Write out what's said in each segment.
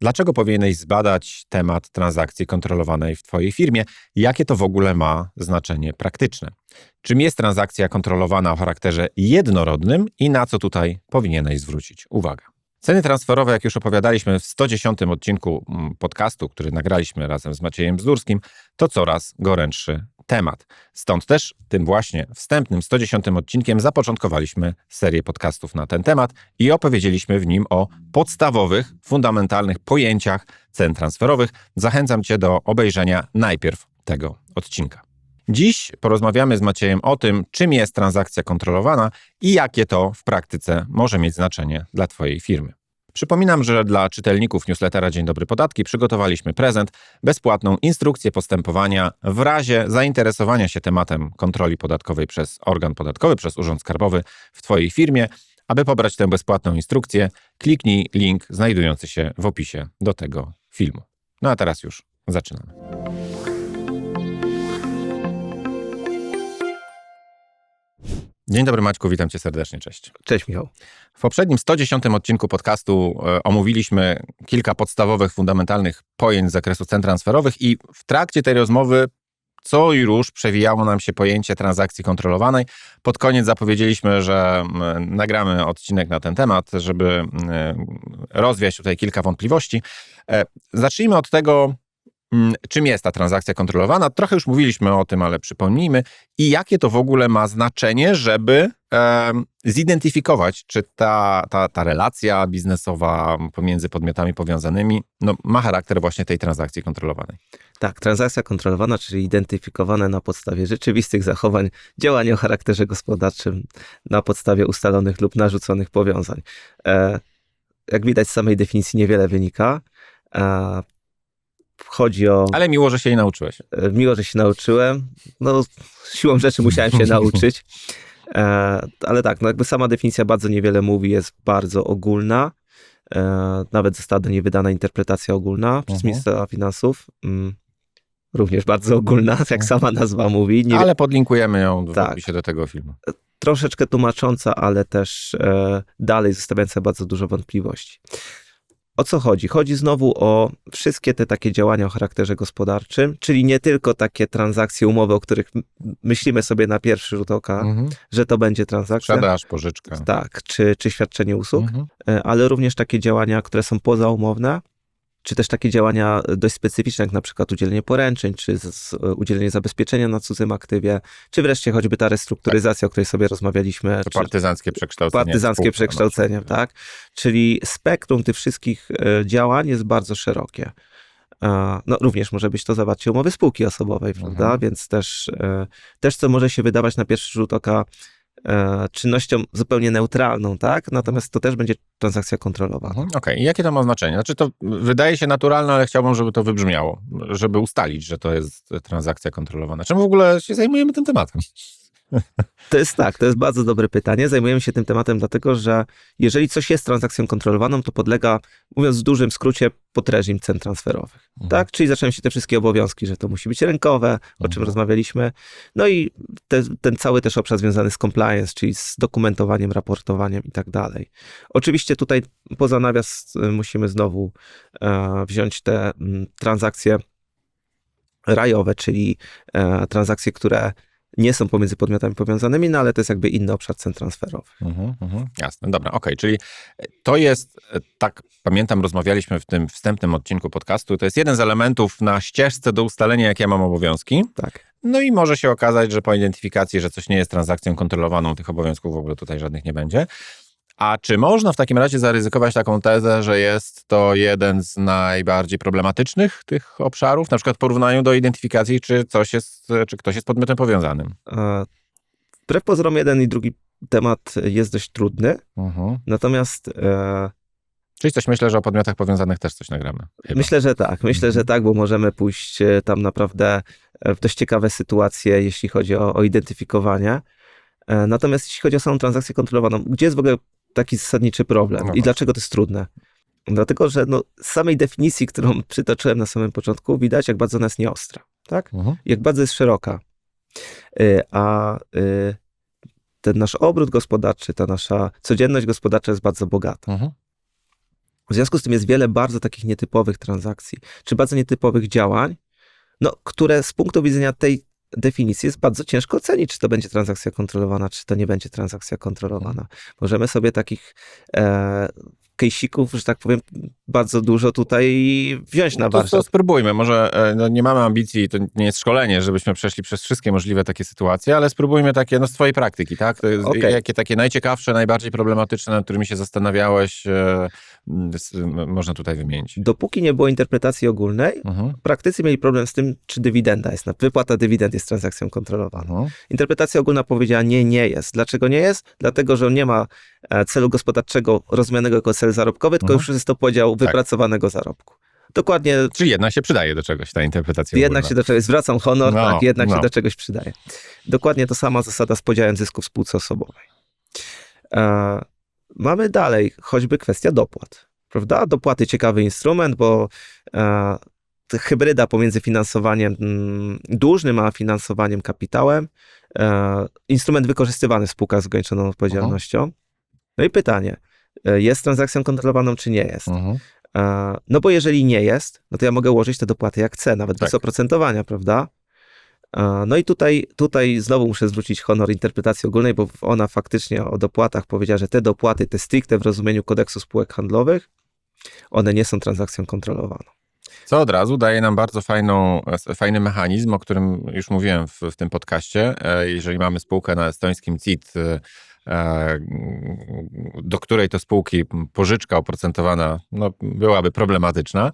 Dlaczego powinieneś zbadać temat transakcji kontrolowanej w Twojej firmie? Jakie to w ogóle ma znaczenie praktyczne? Czym jest transakcja kontrolowana o charakterze jednorodnym i na co tutaj powinieneś zwrócić uwagę? Ceny transferowe, jak już opowiadaliśmy w 110 odcinku mm, podcastu, który nagraliśmy razem z Maciejem Bzdurskim, to coraz gorętszy temat. Stąd też tym właśnie wstępnym 110 odcinkiem zapoczątkowaliśmy serię podcastów na ten temat i opowiedzieliśmy w nim o podstawowych, fundamentalnych pojęciach cen transferowych. Zachęcam Cię do obejrzenia najpierw tego odcinka. Dziś porozmawiamy z Maciejem o tym, czym jest transakcja kontrolowana i jakie to w praktyce może mieć znaczenie dla Twojej firmy. Przypominam, że dla czytelników newslettera Dzień Dobry Podatki przygotowaliśmy prezent, bezpłatną instrukcję postępowania w razie zainteresowania się tematem kontroli podatkowej przez organ podatkowy, przez Urząd Skarbowy w Twojej firmie. Aby pobrać tę bezpłatną instrukcję, kliknij link znajdujący się w opisie do tego filmu. No a teraz już zaczynamy. Dzień dobry Maćku, witam cię serdecznie, cześć. Cześć Michał. W poprzednim 110 odcinku podcastu e, omówiliśmy kilka podstawowych, fundamentalnych pojęć z zakresu cen transferowych i w trakcie tej rozmowy co i róż przewijało nam się pojęcie transakcji kontrolowanej. Pod koniec zapowiedzieliśmy, że nagramy odcinek na ten temat, żeby rozwiać tutaj kilka wątpliwości. E, zacznijmy od tego, czym jest ta transakcja kontrolowana? Trochę już mówiliśmy o tym, ale przypomnijmy. I jakie to w ogóle ma znaczenie, żeby e, zidentyfikować, czy ta, ta, ta relacja biznesowa pomiędzy podmiotami powiązanymi no, ma charakter właśnie tej transakcji kontrolowanej? Tak, transakcja kontrolowana, czyli identyfikowane na podstawie rzeczywistych zachowań, działanie o charakterze gospodarczym na podstawie ustalonych lub narzuconych powiązań. E, jak widać z samej definicji niewiele wynika. E, chodzi o... Ale miło, że się jej nauczyłeś. E, miło, że się nauczyłem. No, siłą rzeczy musiałem się nauczyć. E, ale tak, no jakby sama definicja bardzo niewiele mówi, jest bardzo ogólna. E, nawet została do niej wydana interpretacja ogólna przez mhm. ministra finansów. Mm, również bardzo ogólna, jak mhm. sama nazwa mówi. Nie... Ale podlinkujemy ją w tak. opisie do tego filmu. Troszeczkę tłumacząca, ale też dalej zostawiająca bardzo dużo wątpliwości. O co chodzi? Chodzi znowu o wszystkie te takie działania o charakterze gospodarczym, czyli nie tylko takie transakcje, umowy, o których myślimy sobie na pierwszy rzut oka, mhm. że to będzie transakcja. Sprzedaż, pożyczka. Tak, czy, czy świadczenie usług, mhm. E, ale również takie działania, które są pozaumowne, czy też takie działania dość specyficzne, jak na przykład udzielenie poręczeń, czy z, udzielenie zabezpieczenia na cudzym aktywie, czy wreszcie choćby ta restrukturyzacja, tak. o której sobie rozmawialiśmy. To partyzanckie przekształcenie. Partyzanckie przekształcenie, tak. Czyli spektrum tych wszystkich e, działań jest bardzo szerokie. E, no, również może być to zawarcie umowy spółki osobowej, mhm. prawda? Więc też, e, też co może się wydawać na pierwszy rzut oka czynnością zupełnie neutralną, tak? Natomiast to też będzie transakcja kontrolowana. Mhm, okej, okay. jakie to ma znaczenie? Znaczy to wydaje się naturalne, ale chciałbym, żeby to wybrzmiało, żeby ustalić, że to jest transakcja kontrolowana. Czemu w ogóle się zajmujemy tym tematem? To jest tak, to jest bardzo dobre pytanie. Zajmujemy się tym tematem dlatego, że jeżeli coś jest transakcją kontrolowaną, to podlega, mówiąc w dużym skrócie, pod reżim cen transferowych. Mhm. Tak? Czyli zaczynają się te wszystkie obowiązki, że to musi być rękowe, o mhm. czym rozmawialiśmy. No i te, ten cały też obszar związany z compliance, czyli z dokumentowaniem, raportowaniem i tak dalej. Oczywiście tutaj poza nawias y, musimy znowu e, wziąć te m, mm, transakcje rajowe, czyli e, transakcje, które nie są pomiędzy podmiotami powiązanymi, no ale to jest jakby inny obszar cen transferowych. Mhm, mhm, jasne, dobra, okej, okay. czyli to jest, tak pamiętam, rozmawialiśmy w tym wstępnym odcinku podcastu, to jest jeden z elementów na ścieżce do ustalenia, jakie ja mam obowiązki. Tak. No i może się okazać, że po identyfikacji, że coś nie jest transakcją kontrolowaną, tych obowiązków w ogóle tutaj żadnych nie będzie. A czy można w takim razie zaryzykować taką tezę, że jest to jeden z najbardziej problematycznych tych obszarów, na przykład w porównaniu do identyfikacji, czy, coś jest, czy ktoś jest podmiotem powiązanym? Wbrew pozorom jeden i drugi temat jest dość trudny, uh-huh. natomiast... E... Czyli coś myślę, że o podmiotach powiązanych też coś nagramy. Chyba. Myślę, że tak. Myślę, że mhm. tak, bo możemy pójść e, tam naprawdę e, w dość ciekawe sytuacje, jeśli chodzi o, o identyfikowanie. E, natomiast jeśli chodzi o samą transakcję kontrolowaną, gdzie jest w ogóle taki zasadniczy problem. No I dlaczego to jest trudne? Dlatego, że no, z samej definicji, którą przytoczyłem na samym początku, widać, jak bardzo ona jest nieostra. Tak? Uh-huh. Jak bardzo jest szeroka. Y, a y, ten nasz obrót gospodarczy, ta nasza codzienność gospodarcza jest bardzo bogata. Uh-huh. W związku z tym jest wiele bardzo takich nietypowych transakcji, czy bardzo nietypowych działań, no, które z punktu widzenia tej definicji jest bardzo ciężko ocenić, czy to będzie transakcja kontrolowana, czy to nie będzie transakcja kontrolowana. Możemy sobie takich e, kejsików, że tak powiem, bardzo dużo tutaj wziąć na No to, to warsztat. spróbujmy. Może e, no, nie mamy ambicji, to nie jest szkolenie, żebyśmy przeszli przez wszystkie możliwe takie sytuacje, ale spróbujmy takie, no z twojej praktyki, tak? Okej. Jakie takie najciekawsze, najbardziej problematyczne, nad którymi się zastanawiałeś, e, można tutaj wymienić. Dopóki nie było interpretacji ogólnej, Mhm. praktycy mieli problem z tym, czy dywidenda jest, wypłata dywidend jest transakcją kontrolowaną. Mhm. Interpretacja ogólna powiedziała nie, nie jest. Dlaczego nie jest? Dlatego, że nie ma e, celu gospodarczego rozumianego jako cel zarobkowy, tylko Mhm. już jest to podział Tak. wypracowanego zarobku. Dokładnie, Czyli jednak się przydaje do czegoś ta interpretacja jednak ogólna. się do czegoś, zwracam honor, No, tak, jednak no. się do czegoś przydaje. Dokładnie to sama zasada z podziałem zysków w spółce osobowej. E, mamy dalej choćby kwestia dopłat. Prawda? Dopłaty ciekawy instrument, bo e, hybryda pomiędzy finansowaniem mm, dłużnym a finansowaniem kapitałem. E, instrument wykorzystywany w spółkach z ograniczoną odpowiedzialnością. No i pytanie, jest transakcją kontrolowaną, czy nie jest? Mhm. E, No bo jeżeli nie jest, no to ja mogę ułożyć te dopłaty jak chcę, nawet bez Tak. oprocentowania, prawda? E, No i tutaj, tutaj znowu muszę zwrócić honor interpretacji ogólnej, bo ona faktycznie o dopłatach powiedziała, że te dopłaty, te stricte w rozumieniu kodeksu spółek handlowych, one nie są transakcją kontrolowaną. Co od razu daje nam bardzo fajną, e, fajny mechanizm, o którym już mówiłem w, w tym podcaście. E, Jeżeli mamy spółkę na estońskim CIT, e, e, do której to spółki pożyczka oprocentowana no, byłaby problematyczna,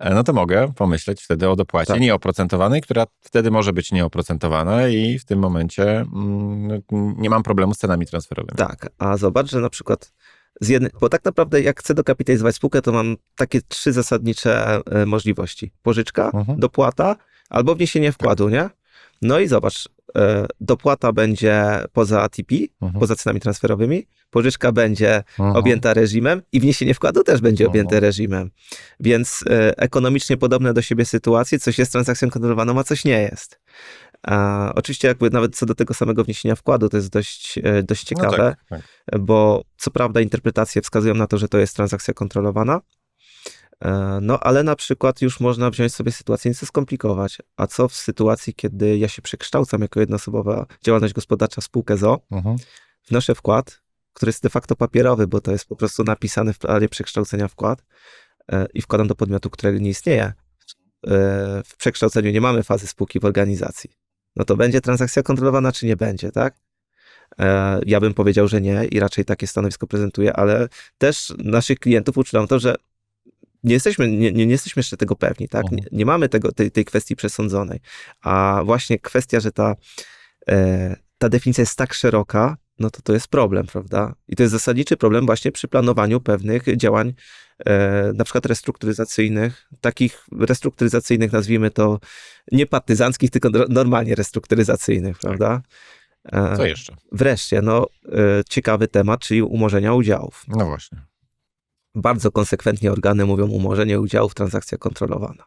e, no to mogę pomyśleć wtedy o dopłacie Tak. nieoprocentowanej, która wtedy może być nieoprocentowana i w tym momencie mm, nie mam problemu z cenami transferowymi. Tak, a zobacz, że na przykład z jednej, bo tak naprawdę jak chcę dokapitalizować spółkę, to mam takie trzy zasadnicze e, możliwości. Pożyczka, Mhm. dopłata albo wniesienie wkładu, nie? No i zobacz, e, dopłata będzie poza ATP, Mhm. poza cenami transferowymi, pożyczka będzie Mhm. objęta reżimem i wniesienie wkładu też będzie Mhm. objęte reżimem. Więc e, ekonomicznie podobne do siebie sytuacje, coś jest transakcją kontrolowaną, a coś nie jest. A, oczywiście jakby nawet co do tego samego wniesienia wkładu, to jest dość, e, dość No ciekawe, tak, tak. bo co prawda interpretacje wskazują na to, że to jest transakcja kontrolowana, e, no ale na przykład już można wziąć sobie sytuację nieco skomplikować. A co w sytuacji, kiedy ja się przekształcam jako jednoosobowa działalność gospodarcza w spółkę ZO, Mhm. wnoszę wkład, który jest de facto papierowy, bo to jest po prostu napisany w planie przekształcenia wkład e, i wkładam do podmiotu, którego nie istnieje. E, W przekształceniu nie mamy fazy spółki w organizacji. No to będzie transakcja kontrolowana, czy nie będzie, tak? E, Ja bym powiedział, że nie i raczej takie stanowisko prezentuję, ale też naszych klientów uczyłam to, że nie jesteśmy, nie, nie, jesteśmy jeszcze tego pewni, tak? Nie, nie mamy tego, tej, tej kwestii przesądzonej. A właśnie kwestia, że ta, e, ta definicja jest tak szeroka, no to to jest problem, prawda? I to jest zasadniczy problem właśnie przy planowaniu pewnych działań, e, na przykład restrukturyzacyjnych, takich restrukturyzacyjnych, nazwijmy to nie partyzanckich, tylko no- normalnie restrukturyzacyjnych, prawda? E, Co jeszcze? Wreszcie, no, e, ciekawy temat, czyli umorzenia udziałów. No właśnie. Bardzo konsekwentnie organy mówią umorzenie udziałów, transakcja kontrolowana.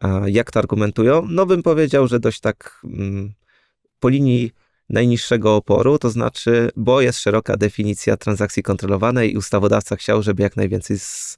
A jak to argumentują? No bym powiedział, że dość tak mm, po linii najniższego oporu, to znaczy, bo jest szeroka definicja transakcji kontrolowanej i ustawodawca chciał, żeby jak najwięcej z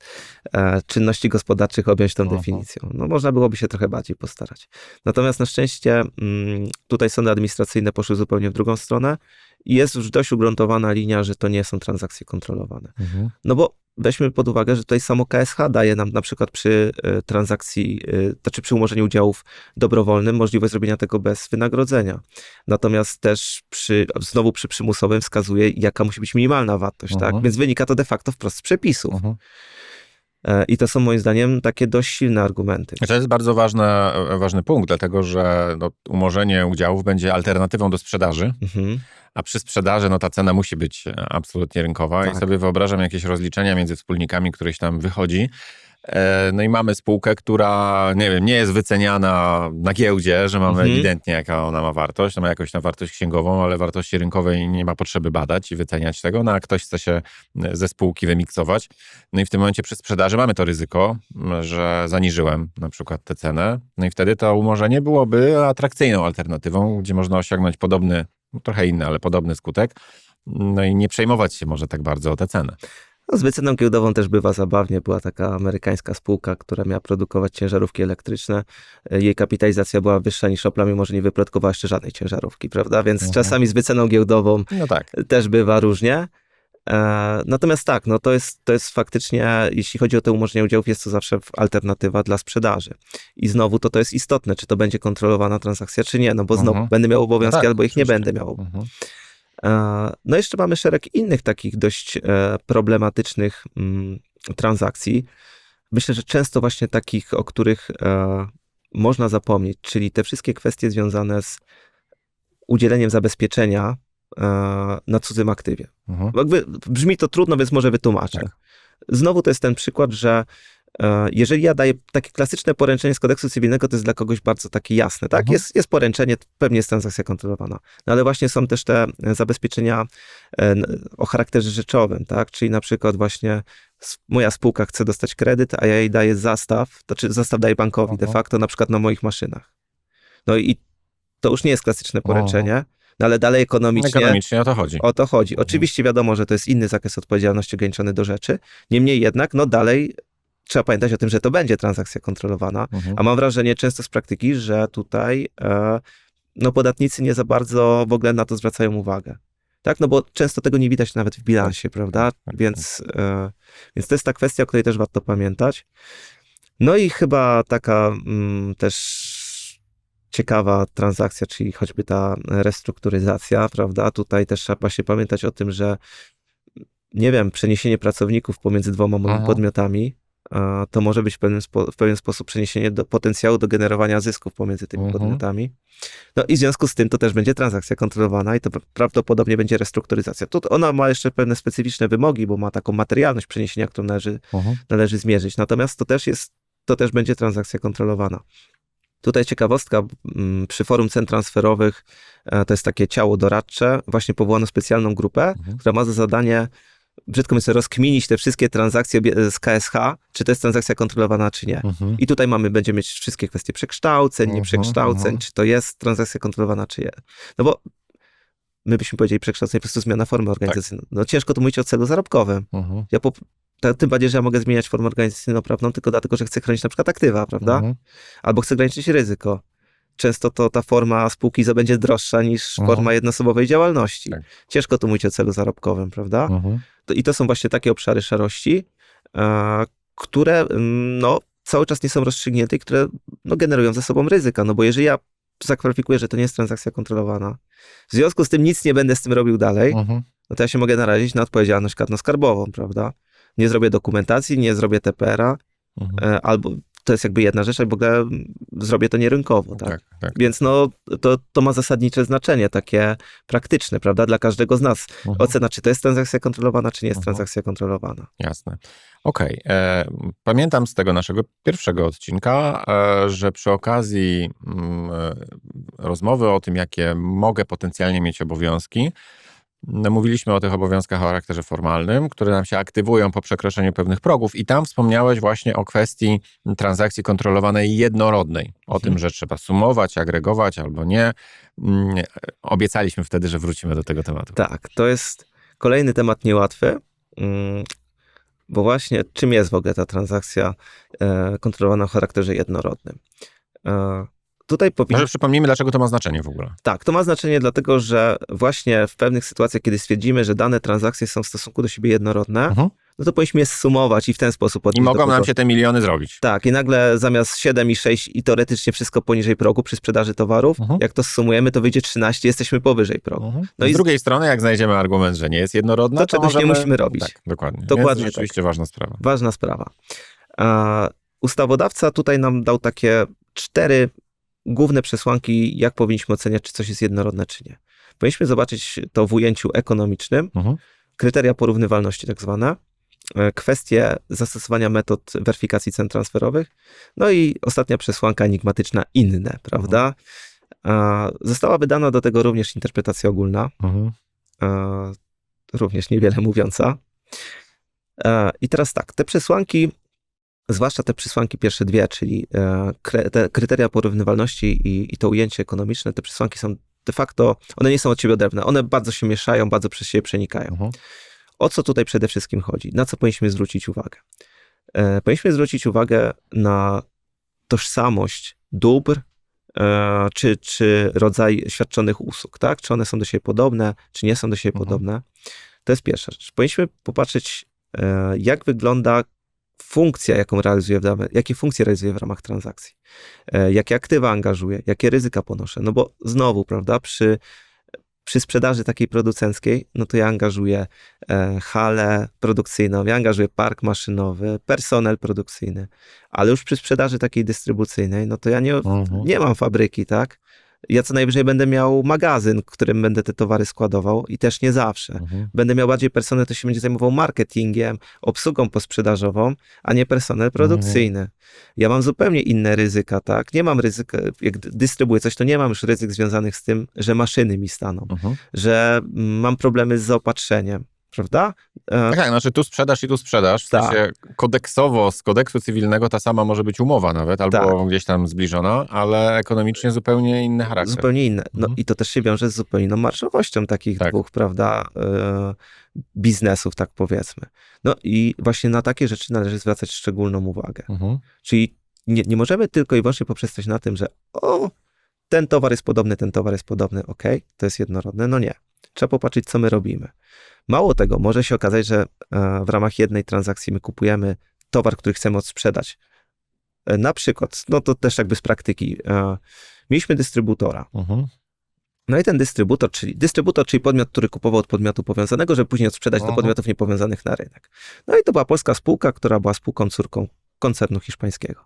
e, czynności gospodarczych objąć tą Aha. definicją. No można byłoby się trochę bardziej postarać. Natomiast na szczęście mm, tutaj sądy administracyjne poszły zupełnie w drugą stronę i jest już dość ugruntowana linia, że to nie są transakcje kontrolowane. Mhm. No bo weźmy pod uwagę, że tutaj samo KSH daje nam na przykład przy e, transakcji, e, znaczy przy umorzeniu udziałów dobrowolnym możliwość zrobienia tego bez wynagrodzenia. Natomiast też przy, znowu przy przymusowym wskazuje, jaka musi być minimalna wartość, Mhm. tak? Więc wynika to de facto wprost z przepisów. Mhm. E, I to są moim zdaniem takie dość silne argumenty. To jest bardzo ważne, ważny punkt, dlatego że no, umorzenie udziałów będzie alternatywą do sprzedaży, Mhm. a przy sprzedaży no, ta cena musi być e, absolutnie rynkowa Tak. i sobie wyobrażam jakieś rozliczenia między wspólnikami, któreś tam wychodzi. E, No i mamy spółkę, która, nie wiem, nie jest wyceniana na giełdzie, że mamy Mhm. ewidentnie, jaka ona ma wartość. No ma jakąś tam wartość księgową, ale wartości rynkowej nie ma potrzeby badać i wyceniać tego. No a ktoś chce się e, ze spółki wymiksować. No i w tym momencie przy sprzedaży mamy to ryzyko, że zaniżyłem na przykład tę cenę. No i wtedy to umorzenie byłoby atrakcyjną alternatywą, gdzie można osiągnąć podobny, no trochę inny, ale podobny skutek. No i nie przejmować się może tak bardzo o tę cenę. No, z wyceną giełdową też bywa zabawnie. Była taka amerykańska spółka, która miała produkować ciężarówki elektryczne. E, Jej kapitalizacja była wyższa niż Opla, mimo że nie wyprodukowała jeszcze żadnej ciężarówki, prawda? Więc Mhm. czasami z wyceną giełdową No tak. też bywa różnie. E, Natomiast tak, no to jest, to jest faktycznie, jeśli chodzi o te umożliwienie udziałów, jest to zawsze alternatywa dla sprzedaży. I znowu to, to jest istotne, czy to będzie kontrolowana transakcja, czy nie, no bo znowu Mhm. będę miał obowiązki, No tak, albo ich nie oczywiście. będę miał. Mhm. E, No jeszcze mamy szereg innych takich dość e, problematycznych mm, transakcji. Myślę, że często właśnie takich, o których e, można zapomnieć, czyli te wszystkie kwestie związane z udzieleniem zabezpieczenia e, na cudzym aktywie. Mhm. Jakby brzmi to trudno, więc może wytłumaczę. Tak. Znowu to jest ten przykład, że jeżeli ja daję takie klasyczne poręczenie z kodeksu cywilnego, to jest dla kogoś bardzo takie jasne, tak? Mhm. Jest, jest poręczenie, pewnie jest transakcja kontrolowana. No ale właśnie są też te e, zabezpieczenia e, o charakterze rzeczowym, tak? Czyli na przykład właśnie moja spółka chce dostać kredyt, a ja jej daję zastaw, to czy zastaw daję bankowi de Mhm. facto na przykład na moich maszynach. No i to już nie jest klasyczne poręczenie, no ale dalej ekonomicznie Ekonomicznie o to chodzi. o to chodzi. Mhm. Oczywiście wiadomo, że to jest inny zakres odpowiedzialności ograniczony do rzeczy. Niemniej jednak, no dalej trzeba pamiętać o tym, że to będzie transakcja kontrolowana. Mhm. A mam wrażenie często z praktyki, że tutaj e, no podatnicy nie za bardzo w ogóle na to zwracają uwagę. Tak, no bo często tego nie widać nawet w bilansie, prawda? tak, Więc, e, więc to jest ta kwestia, o której też warto pamiętać. No i chyba taka mm, też ciekawa transakcja, czyli choćby ta restrukturyzacja, prawda? Tutaj też trzeba właśnie pamiętać o tym, że nie wiem, przeniesienie pracowników pomiędzy dwoma Aha. podmiotami, to może być w pewien, spo, w pewien sposób przeniesienie do potencjału do generowania zysków pomiędzy tymi Mhm. podmiotami. No i w związku z tym to też będzie transakcja kontrolowana i to pra- prawdopodobnie będzie restrukturyzacja. Tu ona ma jeszcze pewne specyficzne wymogi, bo ma taką materialność przeniesienia, którą należy Mhm. należy zmierzyć. Natomiast to też jest, to też będzie transakcja kontrolowana. Tutaj ciekawostka, mm, przy forum cen transferowych e, to jest takie ciało doradcze, właśnie powołano specjalną grupę, Mhm. która ma za zadanie, brzydko mówiąc, rozkminić te wszystkie transakcje z KSH, czy to jest transakcja kontrolowana, czy nie. Mhm. I tutaj mamy, będziemy mieć wszystkie kwestie przekształceń, Mhm, nieprzekształceń, mhm. czy to jest transakcja kontrolowana, czy nie. No bo my byśmy powiedzieli przekształcenie, po prostu zmiana formy organizacyjnej. No ciężko tu mówić o celu zarobkowym. Mhm. Ja po, ta, tym bardziej, że ja mogę zmieniać formę organizacyjno-prawną tylko dlatego, że chcę chronić na przykład aktywa, prawda? Mhm. Albo chcę ograniczyć ryzyko. Często to ta forma spółki będzie droższa niż Mhm. forma jednoosobowej działalności. Tak. Ciężko tu mówić o celu zarobkowym, prawda? I to są właśnie takie obszary szarości, e, które mm, no, cały czas nie są rozstrzygnięte i które no, generują ze sobą ryzyka. No bo jeżeli ja zakwalifikuję, że to nie jest transakcja kontrolowana, w związku z tym nic nie będę z tym robił dalej, Mhm. no to ja się mogę narazić na odpowiedzialność karno-skarbową, prawda? Nie zrobię dokumentacji, nie zrobię TPR-a, Mhm. e, albo to jest jakby jedna rzecz, albo w ogóle zrobię to nierynkowo, tak? Tak, tak. Więc no, to, to ma zasadnicze znaczenie, takie praktyczne, prawda, dla każdego z nas. Mhm. Ocena, czy to jest transakcja kontrolowana, czy nie jest Mhm. transakcja kontrolowana. Jasne. Okej. e, Pamiętam z tego naszego pierwszego odcinka, e, że przy okazji mm, e, rozmowy o tym, jakie mogę potencjalnie mieć obowiązki, mówiliśmy o tych obowiązkach o charakterze formalnym, które nam się aktywują po przekroczeniu pewnych progów i tam wspomniałeś właśnie o kwestii transakcji kontrolowanej jednorodnej. O Mhm. tym, że trzeba sumować, agregować albo nie. Mm, Obiecaliśmy wtedy, że wrócimy do tego tematu. Tak, to jest kolejny temat niełatwy, mm, bo właśnie czym jest w ogóle ta transakcja e, kontrolowana o charakterze jednorodnym? Tutaj powinno... Może przypomnijmy, dlaczego to ma znaczenie w ogóle. Tak, to ma znaczenie dlatego, że właśnie w pewnych sytuacjach, kiedy stwierdzimy, że dane transakcje są w stosunku do siebie jednorodne, Mhm. no to powinniśmy je sumować i w ten sposób I mogą nam się te miliony zrobić. Tak, i nagle zamiast 7 i 6 i teoretycznie wszystko poniżej progu przy sprzedaży towarów, Mhm. jak to sumujemy, to wyjdzie 13, jesteśmy powyżej progu. Mhm. No z i z- drugiej strony, jak znajdziemy argument, że nie jest jednorodna, To to, czegoś nie możemy... musimy robić. Tak, dokładnie. Dokładnie Więc rzeczywiście ważna sprawa. Ważna sprawa. A, ustawodawca tutaj nam dał takie cztery główne przesłanki, jak powinniśmy oceniać, czy coś jest jednorodne, czy nie. Powinniśmy zobaczyć to w ujęciu ekonomicznym, Mhm. kryteria porównywalności tak zwane, e, kwestie zastosowania metod weryfikacji cen transferowych, no i ostatnia przesłanka enigmatyczna, inne, prawda? A, Została wydana do tego również interpretacja ogólna, Mhm. e, również niewiele mówiąca. E, I teraz tak, te przesłanki, zwłaszcza te przesłanki pierwsze dwie, czyli e, te kryteria porównywalności i, i to ujęcie ekonomiczne, te przesłanki są de facto, one nie są od siebie odrębne, one bardzo się mieszają, bardzo przez siebie przenikają. Mhm. o co tutaj przede wszystkim chodzi? Na co powinniśmy zwrócić uwagę? E, powinniśmy zwrócić uwagę na tożsamość dóbr, e, czy, czy rodzaj świadczonych usług, tak? Czy one są do siebie podobne, czy nie są do siebie Mhm. podobne. To jest pierwsza rzecz. Powinniśmy popatrzeć, e, jak wygląda funkcja, jaką realizuje w ramach, jakie funkcje realizuje w ramach transakcji. E, Jakie aktywa angażuję, jakie ryzyka ponoszę. No bo znowu, prawda, przy, przy sprzedaży takiej producenckiej, no to ja angażuję e, halę produkcyjną, ja angażuję park maszynowy, personel produkcyjny, ale już przy sprzedaży takiej dystrybucyjnej, no to ja nie, Mhm. nie mam fabryki, tak? Ja co najwyżej będę miał magazyn, w którym będę te towary składował i też nie zawsze. Mhm. Będę miał bardziej personel, to się będzie zajmował marketingiem, obsługą posprzedażową, a nie personel produkcyjny. Ja mam zupełnie inne ryzyka, tak? Nie mam ryzyka, jak d- dystrybuuję coś, to nie mam już ryzyk związanych z tym, że maszyny mi staną, Mhm. że mm, mam problemy z zaopatrzeniem, prawda? E, Tak, tak, znaczy tu sprzedaż i tu sprzedaż. W Tak. sensie kodeksowo, z kodeksu cywilnego ta sama może być umowa nawet, albo Tak. gdzieś tam zbliżona, ale ekonomicznie zupełnie inny charakter. Zupełnie inne. No Mhm. i to też się wiąże z zupełnie inną marżowością takich Tak. dwóch, prawda, e, biznesów, tak powiedzmy. No i właśnie na takie rzeczy należy zwracać szczególną uwagę. Mhm. Czyli nie, nie możemy tylko i wyłącznie poprzestać na tym, że o, ten towar jest podobny, ten towar jest podobny, ok, to jest jednorodne. No nie. Trzeba popatrzeć, co my robimy. Mało tego, może się okazać, że e, w ramach jednej transakcji my kupujemy towar, który chcemy odsprzedać. E, Na przykład, no to też jakby z praktyki, e, mieliśmy dystrybutora. Mhm. No i ten dystrybutor, czyli dystrybutor, czyli podmiot, który kupował od podmiotu powiązanego, żeby później odsprzedać do Mhm. podmiotów niepowiązanych na rynek. No i to była polska spółka, która była spółką córką koncernu hiszpańskiego.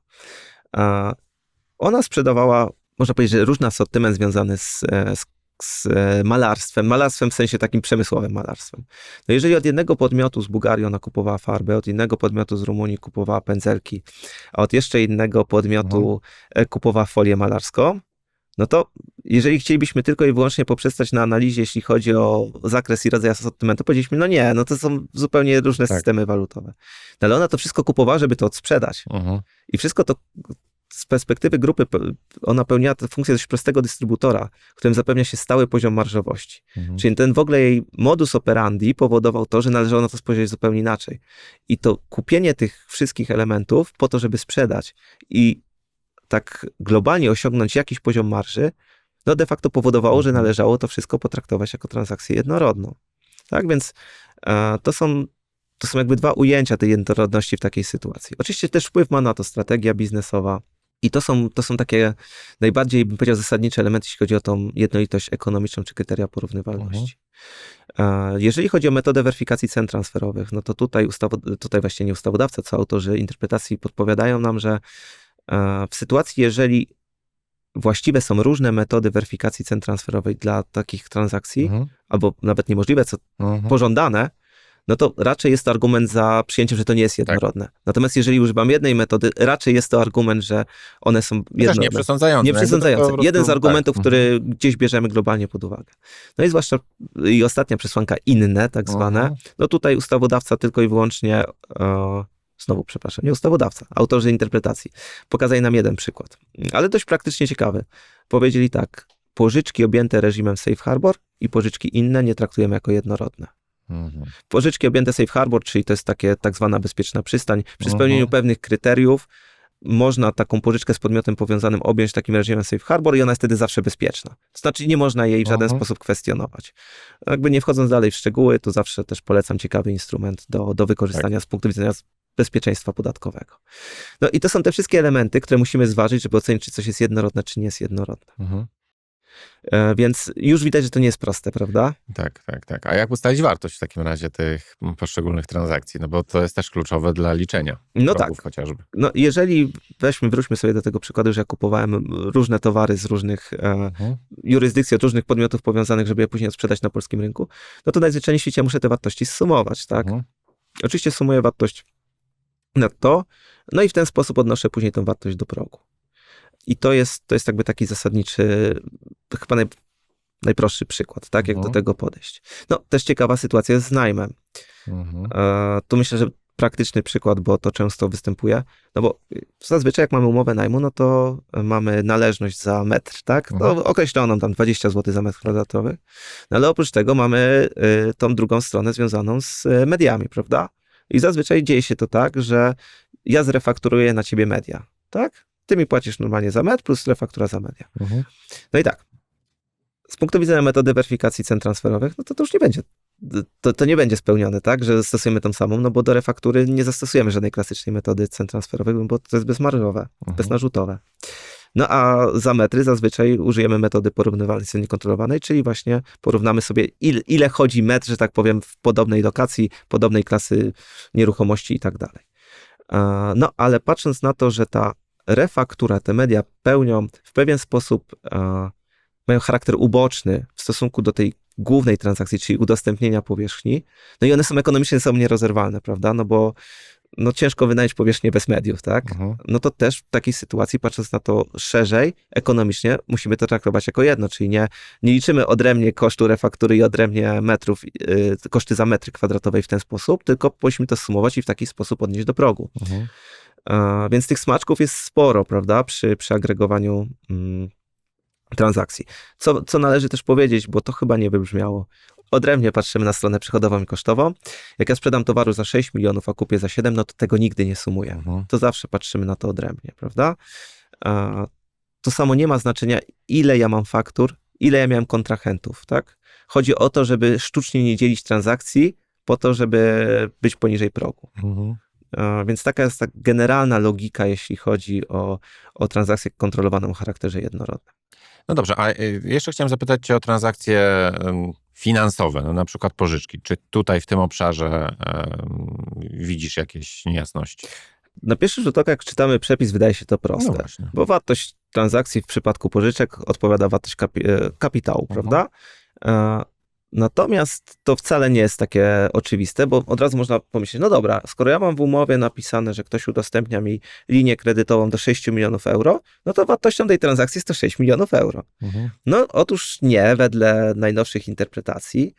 Ona sprzedawała, można powiedzieć, że różny asortyment związany z, z, z e, malarstwem, malarstwem w sensie takim przemysłowym malarstwem. No jeżeli od jednego podmiotu z Bułgarii ona kupowała farbę, od innego podmiotu z Rumunii kupowała pędzelki, a od jeszcze innego podmiotu e, kupowała folię malarską, no to jeżeli chcielibyśmy tylko i wyłącznie poprzestać na analizie, jeśli chodzi o zakres i rodzaj asortymentu, powiedzieliśmy, no nie, no to są zupełnie różne Tak. systemy walutowe. No ale ona to wszystko kupowała, żeby to odsprzedać. Mhm. I wszystko to z perspektywy grupy, ona pełniła funkcję dość prostego dystrybutora, którym zapewnia się stały poziom marżowości. Mhm. Czyli ten w ogóle jej modus operandi powodował to, że należało na to spojrzeć zupełnie inaczej. I to kupienie tych wszystkich elementów po to, żeby sprzedać i tak globalnie osiągnąć jakiś poziom marży, no de facto powodowało, że Mhm. należało to wszystko potraktować jako transakcję jednorodną. Tak więc e, to są to są jakby dwa ujęcia tej jednorodności w takiej sytuacji. Oczywiście też wpływ ma na to strategia biznesowa i to są, to są takie najbardziej, bym powiedział, zasadnicze elementy, jeśli chodzi o tą jednolitość ekonomiczną czy kryteria porównywalności. E, Jeżeli chodzi o metodę weryfikacji cen transferowych, no to tutaj, ustawo, tutaj właśnie nie ustawodawca, co autorzy interpretacji podpowiadają nam, że e, w sytuacji, jeżeli właściwe są różne metody weryfikacji cen transferowej dla takich transakcji, Mhm. albo nawet niemożliwe, co Mhm. pożądane, no to raczej jest to argument za przyjęciem, że to nie jest jednorodne. Natomiast jeżeli używam jednej metody, raczej jest to argument, że one są Też jednorodne. nie przesądzające. Nie przesądzające. prostu- Jeden z argumentów, tak. który gdzieś bierzemy globalnie pod uwagę. No i zwłaszcza i ostatnia przesłanka inne, tak zwane. Mhm. No tutaj ustawodawca tylko i wyłącznie, e, znowu przepraszam, nie ustawodawca, autorzy interpretacji, pokazali nam jeden przykład, ale dość praktycznie ciekawy. Powiedzieli tak, pożyczki objęte reżimem safe harbor i pożyczki inne nie traktujemy jako jednorodne. Mhm. Pożyczki objęte safe harbor, czyli to jest takie tak zwana bezpieczna przystań, przy Mhm. spełnieniu pewnych kryteriów można taką pożyczkę z podmiotem powiązanym objąć takim reżimem safe harbor i ona jest wtedy zawsze bezpieczna. To znaczy nie można jej w żaden Mhm. sposób kwestionować. Jakby nie wchodząc dalej w szczegóły, to zawsze też polecam ciekawy instrument do, do wykorzystania z punktu widzenia bezpieczeństwa podatkowego. No i to są te wszystkie elementy, które musimy zważyć, żeby ocenić, czy coś jest jednorodne, czy nie jest jednorodne. Mhm. E, więc już widać, że to nie jest proste, prawda? Tak, tak, tak. A jak ustalić wartość w takim razie tych poszczególnych transakcji? No bo to jest też kluczowe dla liczenia. No tak. chociażby. No jeżeli weźmy, wróćmy sobie do tego przykładu, że ja kupowałem różne towary z różnych e, Mhm. jurysdykcji, od różnych podmiotów powiązanych, żeby je później sprzedać na polskim rynku, no to najzwyczajniej w świecie ja muszę te wartości zsumować, tak? Mhm. Oczywiście sumuję wartość netto, no i w ten sposób odnoszę później tą wartość do progu. I to jest, to jest jakby taki zasadniczy, chyba naj, najprostszy przykład, tak? Jak Mhm. do tego podejść. No, też ciekawa sytuacja jest z najmem. Mhm. E, tu myślę, że praktyczny przykład, bo to często występuje. No bo zazwyczaj jak mamy umowę najmu, no to mamy należność za metr, tak? No, Mhm. określoną tam 20 zł za metr kwadratowy. No ale oprócz tego mamy y, tą drugą stronę związaną z y, mediami, prawda? I zazwyczaj dzieje się to tak, że ja zrefakturuję na ciebie media, tak? Ty mi płacisz normalnie za metr plus refaktura za media. Mhm. No i tak. Z punktu widzenia metody weryfikacji cen transferowych, no to to już nie będzie. To, to nie będzie spełnione, tak, że stosujemy tą samą, no bo do refaktury nie zastosujemy żadnej klasycznej metody cen transferowych, bo to jest bezmarżowe, Mhm. beznarzutowe. No a za metry zazwyczaj użyjemy metody porównywalnej ceny niekontrolowanej, czyli właśnie porównamy sobie, ile, ile chodzi metr, że tak powiem, w podobnej lokacji, podobnej klasy nieruchomości i tak dalej. No ale patrząc na to, że ta refaktura, te media pełnią w pewien sposób, e, mają charakter uboczny w stosunku do tej głównej transakcji, czyli udostępnienia powierzchni, no i one są ekonomicznie sobą nierozerwalne, prawda? No bo no ciężko wynająć powierzchnię bez mediów, tak? Mhm. no to też w takiej sytuacji, patrząc na to szerzej, ekonomicznie, musimy to traktować jako jedno, czyli nie, nie liczymy odrębnie kosztu refaktury i odrębnie metrów, yy, koszty za metry kwadratowej w ten sposób, tylko powinniśmy to sumować i w taki sposób odnieść do progu. Mhm. Więc tych smaczków jest sporo, prawda, przy, przy agregowaniu mm, transakcji. Co, co należy też powiedzieć, bo to chyba nie wybrzmiało. Odrębnie patrzymy na stronę przychodową i kosztową. Jak ja sprzedam towaru za 6 milionów, a kupię za 7, no to tego nigdy nie sumuję Mhm. to zawsze patrzymy na to odrębnie, prawda? To samo nie ma znaczenia, ile ja mam faktur, ile ja miałem kontrahentów, tak? Chodzi o to, żeby sztucznie nie dzielić transakcji po to, żeby być poniżej progu. Mhm. A Więc taka jest ta generalna logika, jeśli chodzi o, o transakcję kontrolowaną o charakterze jednorodnym. No dobrze, a y, jeszcze chciałem zapytać cię o transakcje finansowe, no na przykład pożyczki. Czy tutaj w tym obszarze widzisz jakieś niejasności? Na pierwszy rzut oka, jak czytamy przepis, wydaje się to No proste. właśnie. Bo wartość transakcji w przypadku pożyczek odpowiada wartość kapi- e, kapitału, Mhm. prawda? Natomiast to wcale nie jest takie oczywiste, bo od razu można pomyśleć, no dobra, skoro ja mam w umowie napisane, że ktoś udostępnia mi linię kredytową do 6 milionów euro, no to wartością tej transakcji jest to 6 milionów euro. Mhm. No otóż nie, wedle najnowszych interpretacji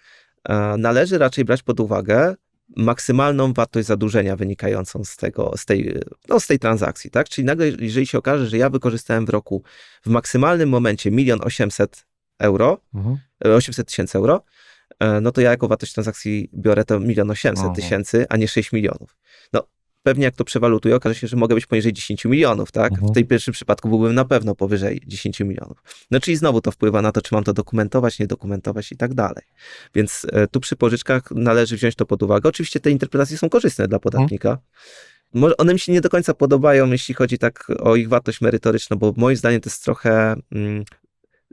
e, należy raczej brać pod uwagę maksymalną wartość zadłużenia wynikającą z tego, z tej, no, z tej transakcji, tak? Czyli nagle, jeżeli się okaże, że ja wykorzystałem w roku w maksymalnym momencie 1 800 euro, Mhm. e, 800 tysięcy euro, e, no to ja jako wartość transakcji biorę to 1 800 Mhm. tysięcy, a nie 6 milionów. No pewnie jak to przewalutuję, okaże się, że mogę być poniżej 10 milionów, tak? Mhm. W tej pierwszym przypadku byłbym na pewno powyżej 10 milionów. No czyli znowu to wpływa na to, czy mam to dokumentować, nie dokumentować i tak dalej. Więc e, tu przy pożyczkach należy wziąć to pod uwagę. Oczywiście te interpretacje są korzystne dla podatnika. Może one mi się nie do końca podobają, jeśli chodzi tak o ich wartość merytoryczną, bo moim zdaniem to jest trochę mm,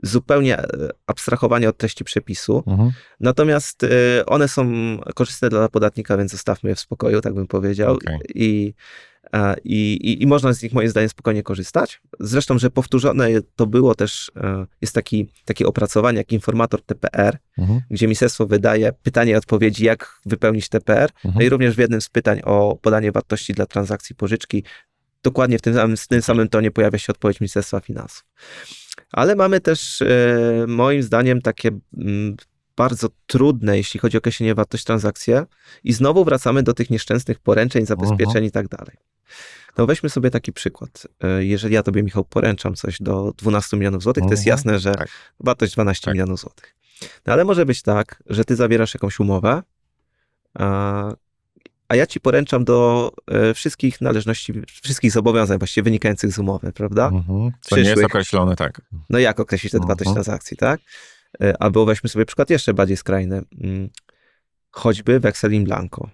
zupełnie e, abstrahowanie od treści przepisu. Mhm. Natomiast y, one są korzystne dla podatnika, więc zostawmy je w spokoju, tak bym powiedział. Okej. I, e, i, i, I można z nich moim zdaniem spokojnie korzystać. Zresztą, że powtórzone to było też, e, jest taki, takie opracowanie jak informator TPR, Mhm. gdzie ministerstwo wydaje pytanie i odpowiedzi, jak wypełnić TPR. No Mhm. i również w jednym z pytań o podanie wartości dla transakcji pożyczki, dokładnie w tym samym, w tym samym tonie pojawia się odpowiedź Ministerstwa Finansów. Ale mamy też, e, moim zdaniem, takie mm, bardzo trudne, jeśli chodzi o określenie wartości transakcje. I znowu wracamy do tych nieszczęsnych poręczeń, zabezpieczeń i tak dalej. No weźmy sobie taki przykład. E, Jeżeli ja tobie, Michał, poręczam coś do 12 milionów złotych, to jest Mhm. jasne, że Tak. wartość 12 Tak. milionów złotych. No ale może być tak, że ty zawierasz jakąś umowę, a, a ja ci poręczam do e, wszystkich należności, wszystkich zobowiązań właściwie wynikających z umowy, prawda? Mhm. Co nie jest określone, tak. No jak określić tę Mhm. wartość transakcji, tak? E, Albo weźmy sobie przykład jeszcze bardziej skrajny. Mm, Choćby weksel in blanco.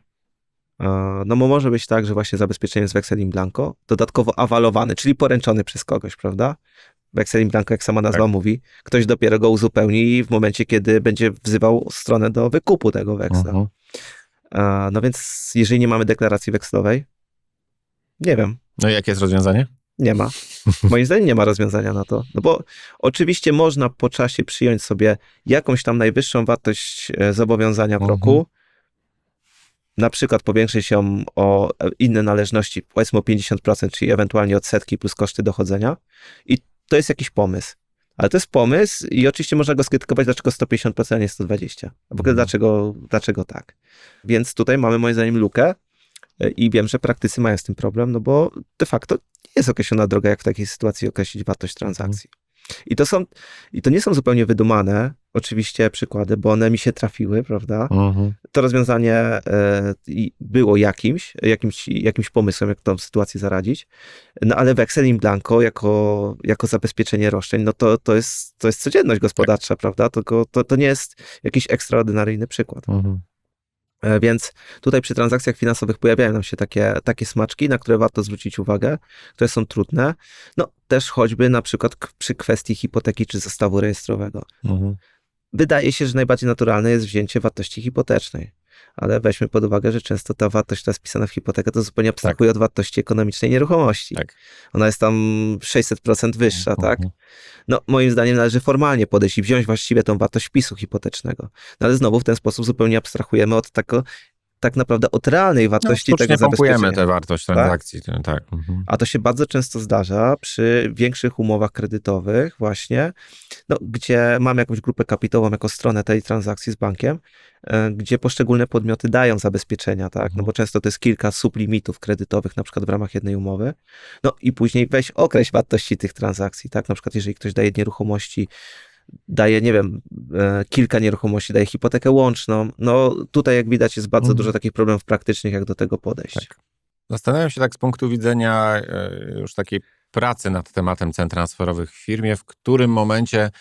No bo może być tak, że właśnie zabezpieczenie jest weksel in blanco, dodatkowo awalowany, czyli poręczony przez kogoś, prawda? Weksel in blanco, jak sama nazwa Tak. mówi, ktoś dopiero go uzupełni w momencie, kiedy będzie wzywał stronę do wykupu tego weksla. Mhm. No więc jeżeli nie mamy deklaracji wekslowej, nie wiem, No i jakie jest rozwiązanie? nie ma. Moim zdaniem nie ma rozwiązania na to. No bo oczywiście można po czasie przyjąć sobie jakąś tam najwyższą wartość e, zobowiązania w Mhm. roku, na przykład powiększyć ją o inne należności, powiedzmy o 50%, czyli ewentualnie odsetki plus koszty dochodzenia. I to jest jakiś pomysł. Ale to jest pomysł i oczywiście można go skrytykować, dlaczego 150%, a nie 120. A w ogóle Mhm. dlaczego, dlaczego tak. Więc tutaj mamy moim zdaniem lukę E, I wiem, że praktycy mają z tym problem, no bo de facto nie jest określona droga, jak w takiej sytuacji określić wartość transakcji. I to są, i to nie są zupełnie wydumane, oczywiście, przykłady, bo one mi się trafiły, prawda? Mhm. To rozwiązanie i było jakimś, jakimś, jakimś pomysłem, jak tą sytuację zaradzić. No ale weksel in blanco jako, jako zabezpieczenie roszczeń, no to, to, jest, to jest codzienność gospodarcza, prawda? Tylko to, to nie jest jakiś ekstraordynaryjny przykład. Mhm. E, Więc tutaj przy transakcjach finansowych pojawiają nam się takie, takie smaczki, na które warto zwrócić uwagę, które są trudne. No też choćby na przykład przy kwestii hipoteki czy zestawu rejestrowego. Mhm. Wydaje się, że najbardziej naturalne jest wzięcie wartości hipotecznej. Ale weźmy pod uwagę, że często ta wartość, która jest wpisana w hipotekę, to zupełnie abstrahuje od wartości ekonomicznej nieruchomości. Tak. Ona jest tam 600% wyższa, tak? Mhm. No, moim zdaniem należy formalnie podejść i wziąć właściwie tą wartość wpisu hipotecznego. No, ale znowu w ten sposób zupełnie abstrahujemy od tego, tak naprawdę od realnej No, wartości sztucznie tego pompujemy zabezpieczenia. tę wartość transakcji. Tak. tak. Mhm. A to się bardzo często zdarza przy większych umowach kredytowych właśnie, no, gdzie mamy jakąś grupę kapitałową jako stronę tej transakcji z bankiem, e, gdzie poszczególne podmioty dają zabezpieczenia, tak? No bo często to jest kilka sublimitów kredytowych, na przykład w ramach jednej umowy. No i później weź określ wartości tych transakcji, tak? Na przykład jeżeli ktoś daje nieruchomości, daje, nie wiem, e, kilka nieruchomości, daje hipotekę łączną, no tutaj jak widać jest bardzo Mhm. dużo takich problemów praktycznych, jak do tego podejść. Tak. Zastanawiam się tak z punktu widzenia e, już takiej pracy nad tematem cen transferowych w firmie, w którym momencie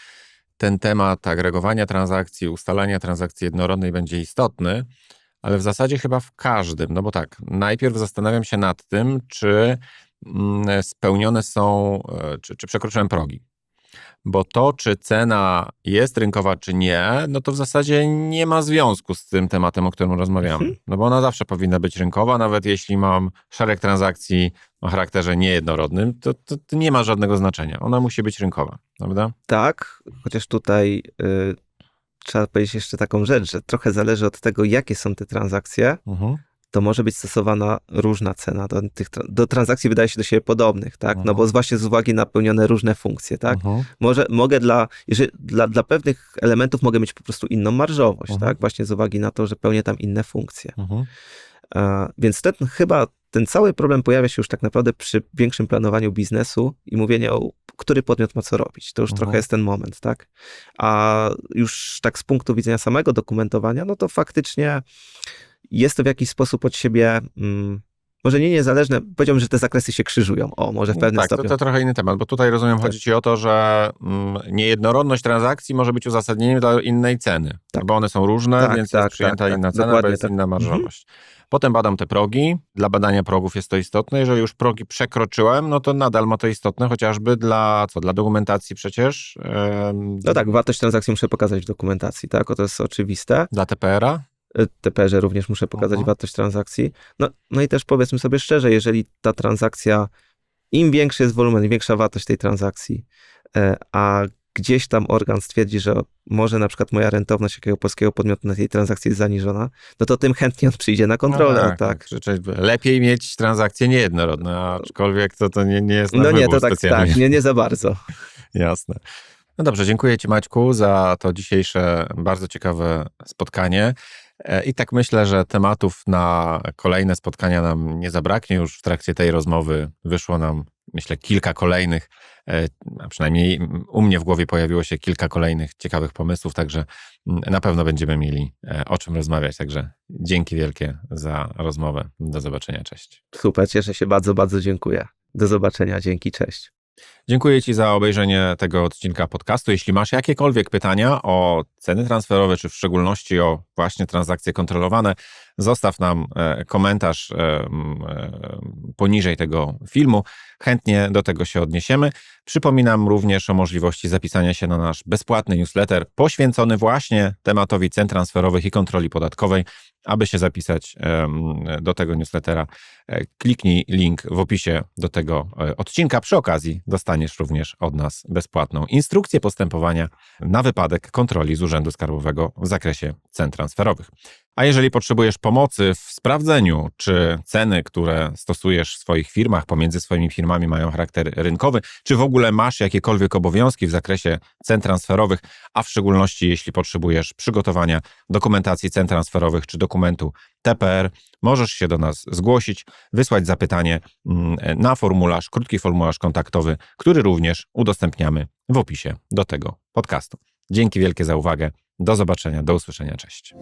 ten temat agregowania transakcji, ustalania transakcji jednorodnej będzie istotny, ale w zasadzie chyba w każdym. No bo tak, najpierw zastanawiam się nad tym, czy mm, spełnione są, e, czy, czy przekroczyłem progi. Bo to, czy cena jest rynkowa, czy nie, no to w zasadzie nie ma związku z tym tematem, o którym rozmawiamy. Mhm. No bo ona zawsze powinna być rynkowa, nawet jeśli mam szereg transakcji o charakterze niejednorodnym, to, to, to nie ma żadnego znaczenia. Ona musi być rynkowa, prawda? Tak, chociaż tutaj y, trzeba powiedzieć jeszcze taką rzecz, że trochę zależy od tego, jakie są te transakcje, Mhm. To może być stosowana różna cena do, tych, do transakcji wydaje się do siebie podobnych, tak? No Mhm. bo właśnie z uwagi na pełnione różne funkcje, tak? Mhm. Może, mogę dla, jeżeli, dla, dla pewnych elementów mogę mieć po prostu inną marżowość, Mhm. tak? Właśnie z uwagi na to, że pełnię tam inne funkcje. Mhm. E, Więc ten chyba ten cały problem pojawia się już tak naprawdę przy większym planowaniu biznesu i mówieniu, o który podmiot ma co robić. To już Mhm. trochę jest ten moment, tak? A już tak z punktu widzenia samego dokumentowania, no to faktycznie jest to w jakiś sposób od siebie. Mm, może nie niezależne, powiedziałbym, że te zakresy się krzyżują. O, może w pewnym tak, to, stopniu. to trochę inny temat, bo tutaj rozumiem, Tak. chodzi ci o to, że mm, niejednorodność transakcji może być uzasadnieniem dla innej ceny, Tak. bo one są różne, Tak, więc tak, jest przyjęta tak, tak. inna cena, bo jest tak. inna marżowość. Potem badam te progi. Dla badania progów jest to istotne. Jeżeli już progi przekroczyłem, no to nadal ma to istotne, chociażby dla co? Dla dokumentacji przecież, No tak, wartość transakcji muszę pokazać w dokumentacji, tak? O, to jest oczywiste. dla TPR-a. TPR-ze również muszę pokazać Mhm. wartość transakcji. No, no i też powiedzmy sobie szczerze, jeżeli ta transakcja, im większy jest wolumen, im większa wartość tej transakcji, e, a gdzieś tam organ stwierdzi, że może na przykład moja rentowność jakiego polskiego podmiotu na tej transakcji jest zaniżona, no to tym chętnie on przyjdzie na kontrolę, No tak. tak. Krzyczeć, lepiej mieć transakcje niejednorodne, aczkolwiek to, to nie, nie jest na No nie, to tak, tak, nie, nie za bardzo. Jasne. No dobrze, dziękuję Ci Maćku za to dzisiejsze bardzo ciekawe spotkanie. E, I tak myślę, że tematów na kolejne spotkania nam nie zabraknie. Już w trakcie tej rozmowy wyszło nam, myślę, kilka kolejnych, e, a przynajmniej u mnie w głowie pojawiło się kilka kolejnych ciekawych pomysłów, także na pewno będziemy mieli e, o czym rozmawiać. Także dzięki wielkie za rozmowę. Do zobaczenia, cześć. Super, cieszę się bardzo, bardzo dziękuję. Do zobaczenia, dzięki, cześć. Dziękuję Ci za obejrzenie tego odcinka podcastu. Jeśli masz jakiekolwiek pytania o ceny transferowe, czy w szczególności o właśnie transakcje kontrolowane, zostaw nam e, komentarz e, e, poniżej tego filmu. Chętnie do tego się odniesiemy. Przypominam również o możliwości zapisania się na nasz bezpłatny newsletter poświęcony właśnie tematowi cen transferowych i kontroli podatkowej. Aby się zapisać do tego newslettera, kliknij link w opisie do tego odcinka. Przy okazji dostaniesz również od nas bezpłatną instrukcję postępowania na wypadek kontroli z Urzędu Skarbowego w zakresie cen transferowych. A jeżeli potrzebujesz pomocy w sprawdzeniu, czy ceny, które stosujesz w swoich firmach, pomiędzy swoimi firmami mają charakter rynkowy, czy w ogóle masz jakiekolwiek obowiązki w zakresie cen transferowych, a w szczególności jeśli potrzebujesz przygotowania dokumentacji cen transferowych czy dokumentu TPR. Możesz się do nas zgłosić, wysłać zapytanie mm, na formularz, krótki formularz kontaktowy, który również udostępniamy w opisie do tego podcastu. Dzięki wielkie za uwagę. Do zobaczenia, do usłyszenia. Cześć.